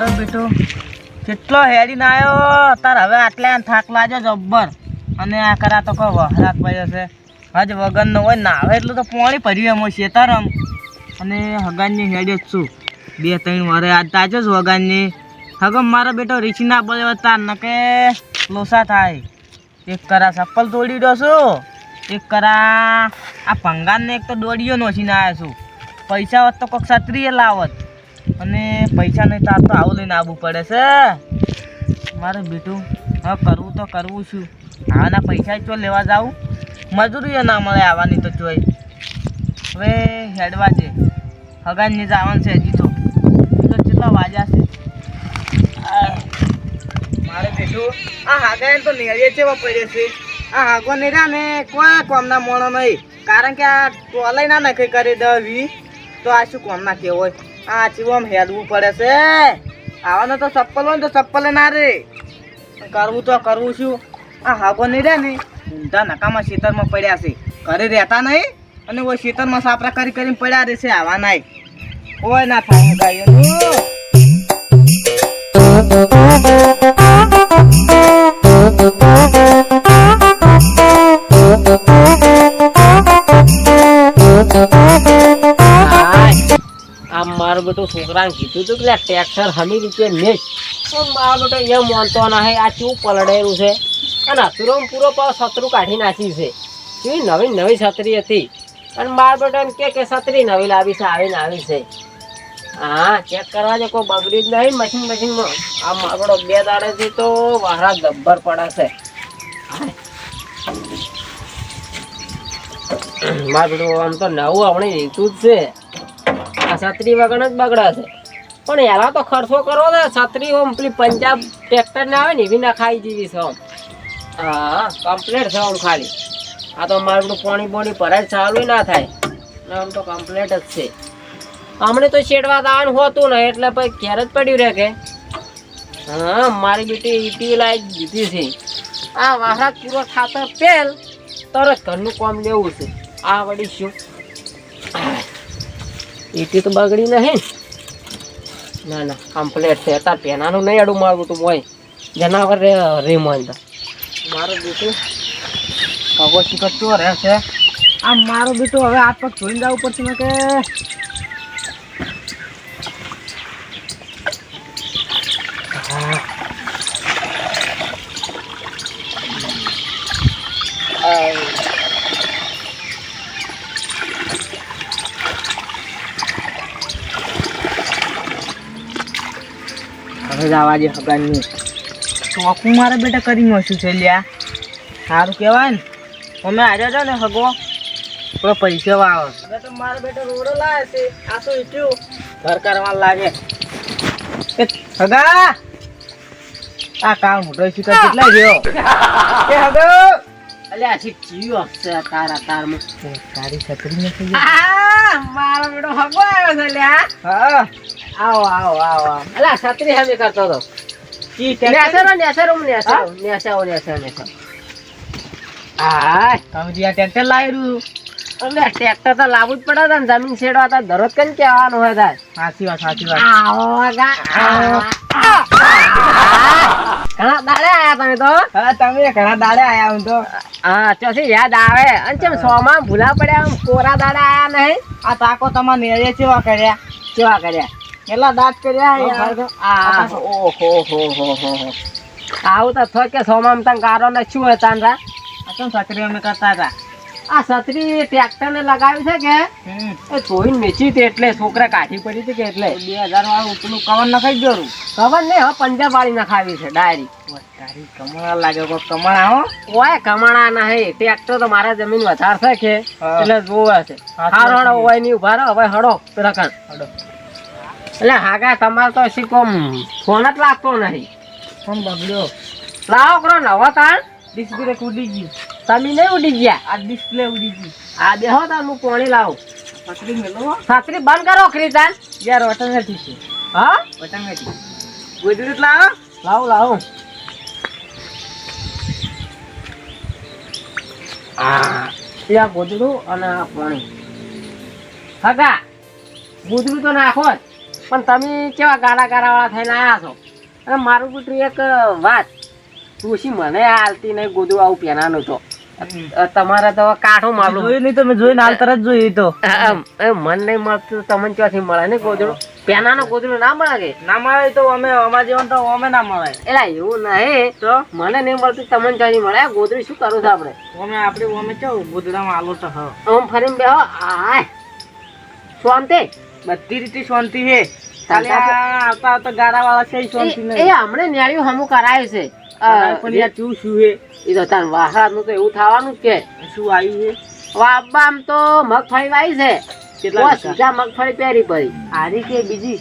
એટલો હેરીને આવ્યો તાર હવે આટલે થાક લાગ્યો જબ્બર. અને આ કરા તો કહો વહરાક ભાઈ હશે હજ વગરનો હોય, નાવે એટલું તો પોણી ભર્યું એમ આમ અને હગાનની હેડે જ છું. બે, ત્રણ વારે આજ તાજો જ વગાનની. હગમ મારો બેટો રીછી ના બોલે તાર નકે લોસા થાય. એક કરા ચપ્પલ તોડી દો છું. એક કરા આ ભંગાનને એક તો દોડીઓ નોસીને આવ્યો છું. પૈસા હોત તો કોઈક છત્રીએ લાવત. અને પૈસા નહીં તો આ તો આવું લઈને આવવું પડે છે. મારે બેટું હવે કરવું તો કરવું છું. આવાના પૈસા ચો લેવા જાઉં? મજૂરી ના મળે આવવાની તો જોઈ હવે હેડવા છે હગાની જવાનું છે હજી તો. કેટલા વાગ્યા છે. મારે બેટું, આ હાગા તો નેળીએ છે પડે છે. આ હાગો રહ્યા ને કોઈ કોમના મોણો નહીં. કારણ કે આ ટોલાઈ ના નખી કરી દવી તો આ શું કોમના કેવો આ ચીવો આમ હેડવું પડે છે. આવાનું તો ચપ્પલ હોય ને તો ચપ્પલ ના રે. કરવું તો કરવું શું? આ હાગો નહીં રે ને. ઊંધા નકામાં ખેતરમાં પડ્યા છે. ઘરે રહેતા નહીં અને ઓય શીતરમાં સાપરા કરી કરીને પડ્યા રહેશે આવા નાય. ઓય ના થાય ગાયોનું આ મારો બેટો છોકરાને કીધું હતું કે ટ્રેક્ટર હમી રીતે ને પણ મારો બેટો એમ માનતો ના હે, આ શું પલડેલું છે. અને અતુરો પૂરો પાવ સતરું કાઢી નાખી છે. એવી નવી નવી છત્રી હતી. અને મારો બેટો એમ કે છત્રી નવી લાવી છે આવીને આવી છે. હા ચેક કરવા જે, કોઈ બગડ્યું જ નહીં મશીન મશીનમાં આ બેટો બે દાડેથી તો વારા ગબ્બર પડે છે. મારો બેટો આમ તો નવું આપણે લીધું જ છે. છત્રી વગર જ બગડે છે. પણ એના તો ખર્ચો કરો ને છત્રી ઓમ પેલી પંજાબ ટ્રેક્ટર ને આવે ને એવી ના ખાઈ જેવી છે આમ હા કમ્પ્લેટ છે આમ ખાલી. આ તો મારું બધું પાણી બોણી ભરાય ચાલુ ના થાય. ને આમ તો કમ્પ્લેટ જ છે. હમણે તો શેડવા દાવાનું હોતું ને એટલે પછી ઘેર જ પડ્યું રહે કે. હા, મારી બેટી ઈટી લાઈ દીધી છે. આ વાહરા પૂરો ખાતર પેલ તરત ઘરનું કામ લેવું છે. આ વળી શું? ઈટી તો બગડી નહીં. ના ના કમ્પ્લેટ છે. તાર પેનાનું નહીં અડું મારું તું હોય જનાવર રે રે મારો બેટો. કગો શીખતો રહે છે આ મારો બેટો હવે આ પગ જોઈને જવું પડશે કે હવે જવા દે હગાની ચોખ્ખું મારે બેટા કરી નોશું છે લ્યા? સારું કહેવાય ને. અમે આજે છો ને હગો? થોડો પૈસા વાવો હવે તો મારો બેટો રોડો લાવે છે. આ તો ઈટ્યું ઘર કરવા લાગે. એ હગા! આ કામ મોટો શીખર કેટલા ગયો એ હગો! અલ્યા છે કયું અક્ષર તારા તારમાં. તારી છત્રી નથી આ મારો બેડો હગો આવ્યો છે અલ્યા હા. આવો આવો આવો અલ્યા છત્રી હમી કરતો તો કી નેસરો નેસરો નેસરો નેસરો નેસરો નેસરો. આ તમે જે આ ટ્રેક્ટર લાવ્યું. અલે ટ્રેક્ટર તો લાવવું જ પડે ને જમીન છેડવા તો દરરોજ કઈ કહેવાનું હોય તાર? સાચી વાત સાચી વાત. આવો ગા ઘણા દાડે આયા તમે તો? હા તમે ઘણા દાડે આયા હું તો. હા ચોથી યાદ આવે. અને ચમ સોમાં ભૂલા પડ્યા આમ કોરા દાડા આયા નહીં? આ તાકો તમારે નેળે ચેવા કર્યા? કેવા કર્યા? કેટલા દાંત કર્યા યાર? આ ઓહો હો હો હો હો. આવું તો થયો કે સોમાં તને કારો ને શું હતા તાંડા આ તો અમે કરતા હતા? આ છત્રી ટ્રેક્ટર ને લગાવી છે કે? એ ધોઈને વેચી હતી એટલે છોકરા કાઢી પડી હતી કે એટલે? બે હજાર વાળું પેલું કવર નખાઈ ગયું ખબર નહીં હવે પંજાબ વાળી નખાવી છે ડાયરી. તારી કમળા લાગે કોઈ કમળા હો. ઓય કમાણા નહીં ટ્રેક્ટર તો મારા જમીન વધાર છે કે એટલે જોવે છે. હારો હડો. હોય નહીં ઊભા રહો હવે હડો રકન હડો. એટલે હાગા તમારે તો શીખો ફોન જ લાગતો નહીં. ફોન બગડ્યો? લાવો કરો નવો તાણ. ડિસ્પ્લે કૂદી ગયું. તમે નહીં ઉડી ગયા? આ ડિસ્પ્લે ઉડી ગયું આ બેહો તાર હું પાણી લાવું. છત્રી મેલો છત્રી બંધ કરો ખરીદાન યાર ઓટોમેટિક છે. હા? ઓટોમેટિક ગુજરીત લાવો. લાવું લાવું. આ. ગોદડું અને આ પાણી. હગા ગોદડું તો નાખો જ. પણ તમે કેવા ગાળા ગાળાવાળા થઈને આવ્યા છો? અને મારું બેટું એક વાત. તું મને હાલતી નહીં ગોદડું આવું પહેરાનું તો તમારે તો કાઠું માલું જોયું નહીં તમે જોઈને હાલ તરત જોયું તો. મન નહીં મળતું તમને ક્યાંથી મળે? ને ગોદડું પેનાનું ગોદડું ના મળે કે? ના મળે તો અમે અમારા જીવન તો અમે ના મળે. એલા એવું નહીં. તો? મને નહીં મળતું તમને ક્યાંથી મળે? ગોદડું શું કરું છું આપણે? અમે આપણે અમે ચો ગુદડામાં આલો તો હ. આમ ફરીને બેહો. આય. શાંતિ. બધી રીતે શાંતિ છે. આવતા આવતા ગારા વાળા છે શાંતિ નહીં. એ હમણે ન્યાળ્યું હમું કરાયું છે. પણ યાર શું શું છે એ તો તાર વાહરાનું તો એવું થવાનું જ કે. શું આવ્યું છે? વાબામ તો મગફળી વાવી છે. કેટલા? સીધા મગફળી પહેરી પડી. હારી કે બીજી?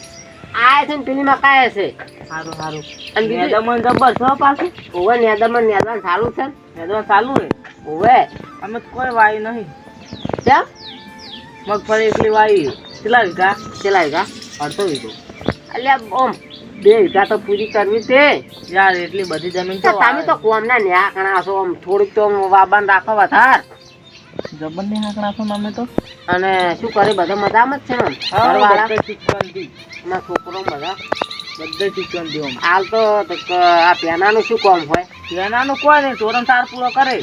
આ છે ને પેલી કાય છે. સારું સારું અને બીજું? મેદામાં જબર છો પાછું? ઓવે નેદામાં નેદામાં સારું છે ને? મેદામાં ચાલુ છે ઓવે. અમે કોઈ વાયું નહીં. કેમ? મગફળી એકલી વાવી કેટલા વીઘા? ચેલા વીઘા? અડધો વીઘો. એટલે ઓમ. બે વીઘા તો પૂરી કરવી તે યાર એટલી બધી જમીન તો તમે તો કોમના ન્યા કણા છો આમ થોડીક તો વાબન રાખો વધાર. જબર ને હાંકણા છો ને અમે તો? અને શું કરે બધા મજામાં જ છે ને? ઘરવાળા? શીખવાનથી એના છોકરો બધા બધા શીખવાનથી આમ. હાલ તો આ પેનાનું શું કામ હોય? પેનાનું કોઈ નહીં તોરણ તાર પૂરો કરે.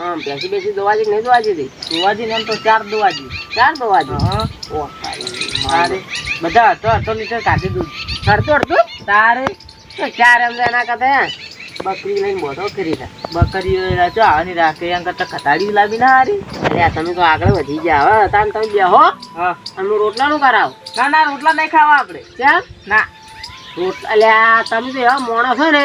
આમ બેસી બેસી દોવાજી નહીં દોવાજી દે દોવાજી ને એમ તો ચાર દોવાજી. ચાર દોવાજી? હા. ઓ મારે. બધા અડધો અડધો લીટર કાઢી દૂધ અડધું અડધું? તારે? ક્યારે ચાર એના કરતા બકરી લઈને બોધો કરી દે બકરી જો આની રાખે એમ કરતા ખતાડી લાવી ના હારી. અરે તમે તો આગળ વધી ગયા હવે તાન તમે બેહો હા. અને હું રોટલાનું કરાવ. ના ના રોટલા નહીં ખાવા આપણે. કેમ? ના. રોટલા અલ્યા તમે તો એવા મોણો છો ને.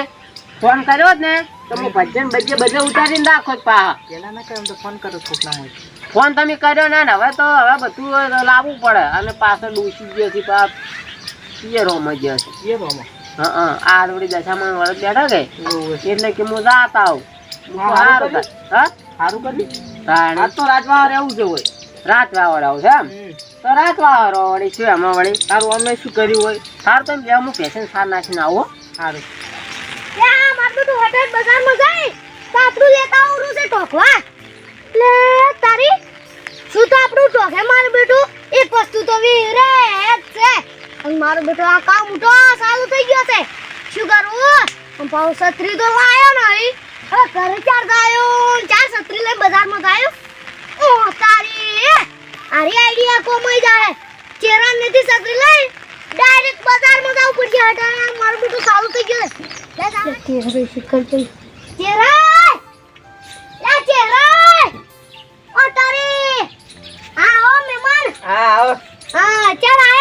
ફોન કર્યો જ ને. તો હું ભજન બધે ઉતારીને રાખો જ પા પેલા ના કહે તો ફોન કરો છોકરા હોય ફોન તમે કર્યો ને હવે તો હવે બધું લાવવું પડે. અને પાછળ ડૂસી ગયો છે પા પિયરોમ ગયો છે. બાબા હા હા. આ થોડી દશામાં વરસ બેઠા કે એટલે કે હું જાત આવું. હું હા, સારું કરી. તો રહેવું છે હોય. રાત વાવર આવું છે એમ? તો રાત વાવર વળી શું એમાં વળી. તારું અમે શું કર્યું હોય? સારું તમે બે હું પેશન સાર નાખીને આવો. સારું ત્યાં મારું તો હોટેલ બજારમાં જાય. તો લેતા આવરું છે ટોકવા એટલે તારી? શું તો આપણું ટોકે મારું બેટું? એક વસ્તુ તો વીરે છે. અને મારો બેટો આ કામ ઉઠો ચાલુ થઈ ગયો છે શું કરું? ભાવ છત્રી તો લાયો નહીં. હવે ઘરે ચાર ગાયો ચાર છત્રી લઈ બજારમાં ગાયો ઓ તારી! આરી આઈડિયા કોમાઈ જાય ચેરા નથી છત્રી લઈ? ડાયરેક્ટ બજારમાં જવું પડશે હટા મારું બેટો ચાલુ થઈ ગયું છે. લે ચેરા ચેરા! લે ચેરાય! ઓ તારી! હા, ઓ મહેમાન. હા આવો. હા, ચાલ.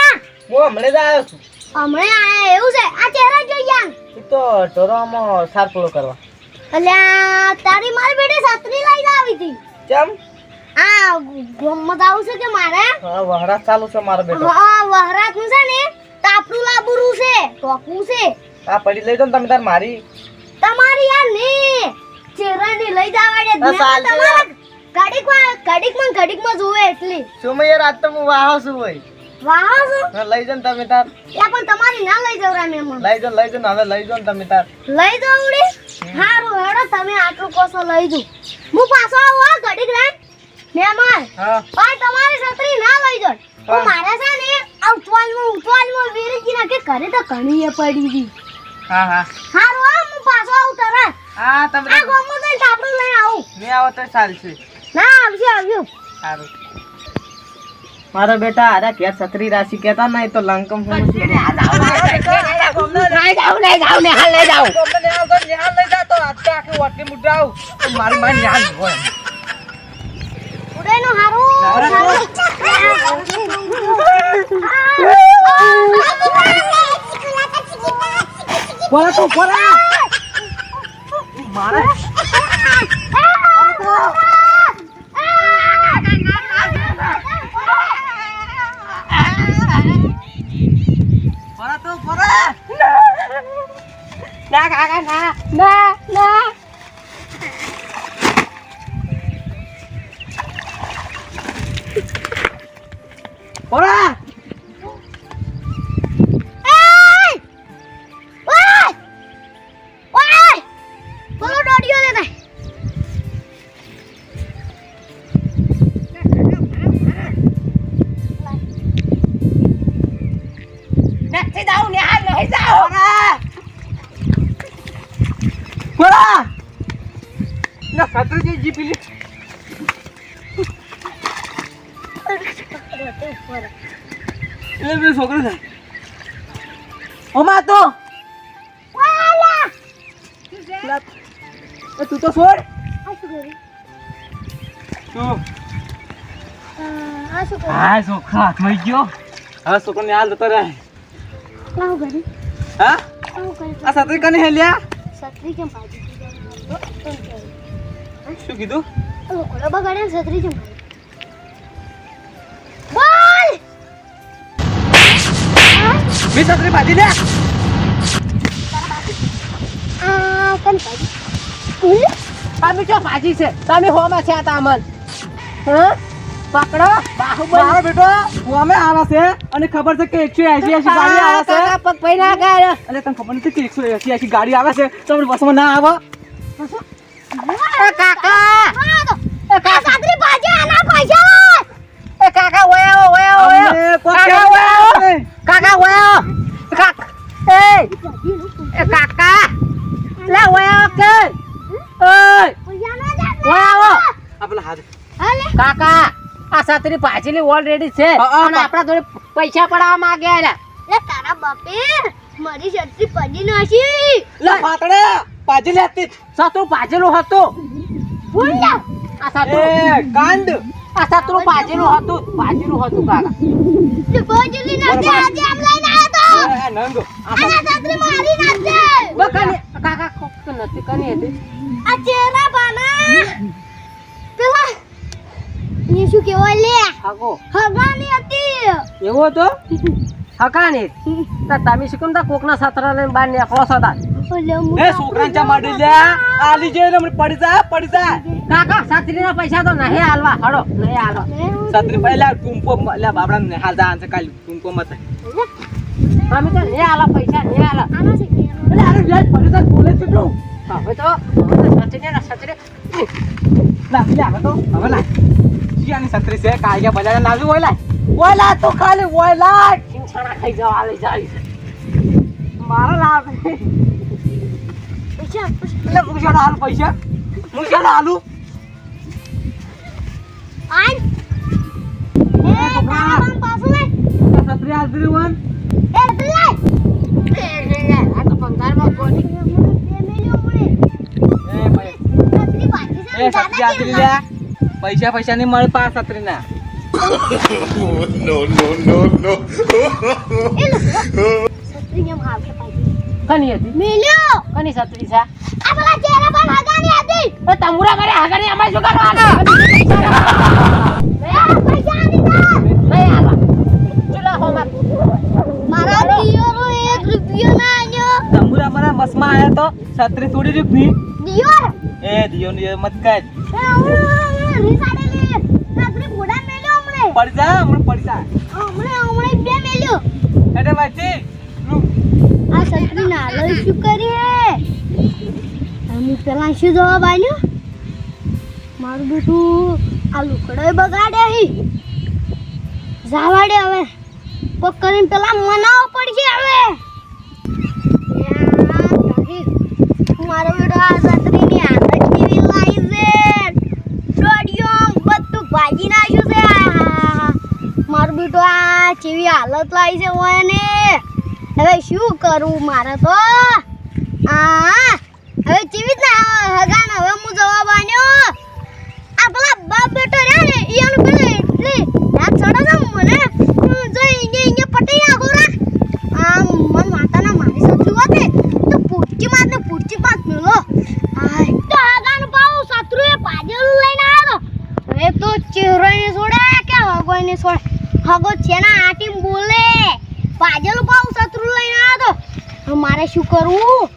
હું હમણાં જ આવ્યો છું. હમણાં આયા એવું છે? આ ચહેરા જોઈ. એ તો ઢોરામાં સાર પૂરો કરવા. અલ્યા તારી મારી બેટી છત્રી લઈને આવી હતી. કેમ આ ગોમમાં જાવું છે કે મારે? હા ચાલુ છે મારો બેટો. હા છે ને તાપડું લાબુરું છે ટોકવું છે. આ પડી લઈ જાઓ ને તમે તાર મારી. તમારી યાર ને લઈ જ ને ચાલ છે. તમારા ઘડીકમાં ઘડીકમાં ઘડીકમાં જોવે એટલી. શું રાત તો હું વાહો છું ભાઈ. વાહ લઈ જાઓ તમે તાર. યા પણ તમારી ના લઈ જવરા મહેમાન લઈ જાઓ લઈ જાઓ હવે લઈ જાઓ ને તમે તાર. લઈ જવડી હારું હેડો તમે આટલું કોસો લઈ જુ હું પાછો આવું ઘડીક રાત મહેમાન હા. ભાઈ તમારી છત્રી ના લઈ જાવ હા. મારા છે ને આ ઉતવાલમાં ઉતવાલમાં વીરજી ના કે ઘરે તો ઘણી એ પડી હતી. હા હા. હારું હા હું પાછો આવું તરત. હા તમે આ તાપડું લઈને આવું. મેં આવો તો ચાલશે. ના આવજો આવજો. સારું મારો બેટા અરે કે છત્રી રાશિ કહેતા નહીં તો લંકમ મારી મારી ન્યાલ હોય ઉડેનું હારું બોલા તો બોલા મારે બોલા તો બોલા ના કાકા ના ના ના બોલા બોલા ના સાતરી જી પેલી. એટલે પેલો છોકરો છે. ઓમાં તો તું તો છોડ. તું આ શું કરે હા છોકરા હાથમાં ગયો. હવે છોકરાને હાલ જતો રહે. હા? આ સાતરી કને હેલ્યા? છત્રી કેમ પાડી શું કીધું? બગાડે ને છત્રી બોલ! મી લે. આ કન પાડી બોલ. તમે ચો ભાજી છે? તમે હોમાં છે તામન. હા? પકડો. બાહુબલી. મારો બેટો. અમે આવે છે. અને ખબર છે કે એકસો એસી એસી ગાડી આવે છે. કાકા પગ ના ગાય. અને તને ખબર નથી કે એકસો એસી એસી ગાડી આવે છે? તો આપણે બસમાં ના આવે. એ કાકા. એ કા છત્રી પાડી આના પૈસા એ કાકા ઓય આવો ઓય આવો ઓય આવો. અમને કોઈ કાકા ઓય કહેવાનું આવો નહીં. કાકા ઓય આવો એ એ કાકા. લે ઓય કે. ઓય. પૈસા ના દે ઓય આવો આ પેલા હાથ. કાકા. આ સાતરી પાછલી ઓલરેડી છે. અને આપણા જોડે પૈસા પડાવવા માંગ્યા એલા. લે તારા બાપે મારી છત્રી પડી નાખી. લે પાતડે પાછી હતી. શત્રુ પાછલું હતું. ભૂલ જા આ શત્રુ એ કાંડ આ શત્રુ પાછલું હતું. પાછલું હતું કાકા. તે બોજલી નાખે આજે આમ લઈને આવ્યો તો. નંગો. આ સાતરી મારી નાખે બકાને કાકા કોક તો નથી કની હતી. આ ચેરા બાના. એ શું કેવો લે? હાગો. હગાની હતી. એવો તો હકાની તા તમે શું કેમ તા કોકના સતરા લઈને બહાર નીકળો છો તા? એ છોકરાને ચા માડી લે. આલી જે ને પડી જા પડી જા. કાકા છત્રીના પૈસા તો નહીં હાલવા. હડો નહીં હાલવા. સત્રી પહેલા ટૂંપો લે બાબડા ને હાલ જાન છે કાલ ટૂંપો મત. અમે તો ને આલા પૈસા ને આલા આના શીખી એટલે અરે વ્યાજ પડી જા બોલે છે તો. હવે તો હવે તો છત્રી ને લા હવે તો હવે લા. જીયાની સત્રી છે કાળિયા બજારે લાવ્યું હોય લા ઓય તો ખાલી ઓય લા ખાઈ જવા લઈ જાય મારા લાવ પૈસા એટલે મુશાના હાલ પૈસા. મુશાના હાલુ. આન એ તારા બામ પાછું લે સત્રી હાજરી વન એ પેલા આ તો પંગારમાં કોની? એ ભાઈ. છત્રી પાછી છે એ સત્રી હાજરી લે. પૈસા પૈસા નહીં મળે પાસ સત્રી ના no, no, no, no. છત્રી કેમ હાથે પાછી કની હતી મિલ્યો કની છત્રી છે આ પેલા ચેરા બામ હગાની હતી એ તંબુરા કરે આગળ અમારે શું કરવાનું એ પૈસા આની દે નહીં હાલવા ચૂલા હોમાં મારા દિયોરો એક રૂપિયો ના આન્યો તંબુરા મારા બસમાં આયા તો છત્રી થોડી રીતની દિયોર એ દિયો ની મત કાઢ મેલ્યો એટલે ભાઈ આ છત્રી ના લઈ શું કરી હવે કોક પેલા મનાવો પડશે હવે મારો બેટો આ છત્રીની હાલત કેવી લાઈ છે દોડ્યો બધું ભાજી નાખ્યું છે? મારું બેટો આ કેવી હાલત લાવી છે ઓને હવે શું કરું મારે તો? હા હવે કેવી ના હગાન હવે હું જવાબ આન્યો આ પેલા બાપ બેટો રહ્યા ને એનું પેલે એટલી છે મને. હું જો ઈને ઈને પટી નાખો મન માતાના મારી સાથે હોતે તો પૂટકી માર ને પૂટકી પાત આય તો હગાન પાઉ શત્રુએ આવ્યો હવે તો ચહેરો ને છોડે, કે હગો ને છોડે? હગો છે ને આટીમ બોલે. પાજલ પાઉ શત્રુ લઈને આવ્યો તો મારે શું કરવું?